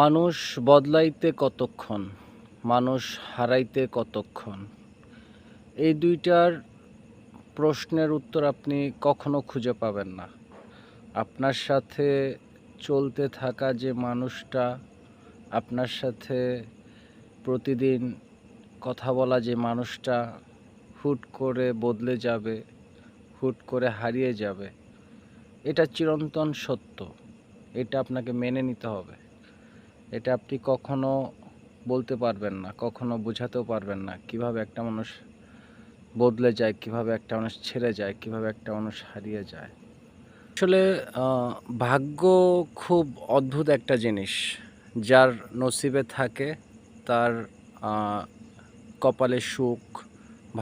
মানুষ বদলাইতে কতক্ষণ? মানুষ হারাইতে কতক্ষণ? এই দুইটার প্রশ্নের উত্তর আপনি কখনো খুঁজে পাবেন না। আপনার সাথে চলতে থাকা যে মানুষটা, আপনার সাথে প্রতিদিন কথা বলা যে মানুষটা হুট করে বদলে যাবে, হুট করে হারিয়ে যাবে, এটা চিরন্তন সত্য। এটা আপনাকে মেনে নিতে হবে। এটা আপনি কখনো বলতে পারবেন না, কখনো বোঝাতেও পারবেন না কীভাবে একটা মানুষ বদলে যায়, কীভাবে একটা মানুষ ছেড়ে যায়, কীভাবে একটা মানুষ হারিয়ে যায়। আসলে ভাগ্য খুব অদ্ভুত একটা জিনিস, যার নসিবে থাকে তার কপালে সুখ,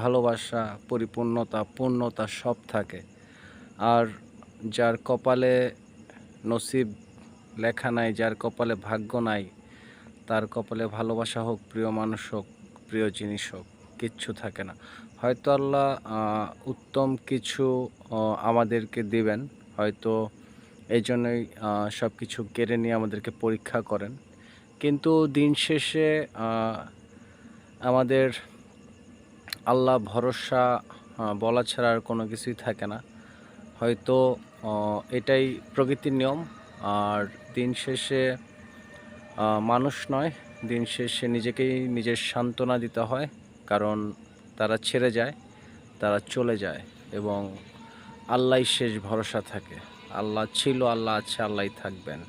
ভালোবাসা, পরিপূর্ণতা, পূর্ণতা সব থাকে। আর যার কপালে নসিব লেখা নাই, যার কপালে ভাগ্য নাই, তার কপালে ভালোবাসা হোক, প্রিয় মানুষ হোক, প্রিয় জিনিস হোক, কিচ্ছু থাকে না। হয়তো আল্লাহ উত্তম কিছু আমাদেরকে দিবেন, হয়তো এই জন্যই সব কিছু কেড়ে নিয়ে আমাদেরকে পরীক্ষা করেন। কিন্তু দিন শেষে আমাদের আল্লাহ ভরসা বলা ছাড়া আর কোনো কিছুই থাকে না। হয়তো এটাই প্রকৃতির নিয়ম। আর দিন শেষে মানুষ নয়, দিন শেষে নিজেকেই নিজের সান্ত্বনা দিতে হয়, কারণ তারা ছেড়ে যায়, তারা চলে যায় এবং আল্লাহ শেষ ভরসা থাকে। আল্লাহ ছিল, আল্লাহ আছে আল্লাহ থাকবেন।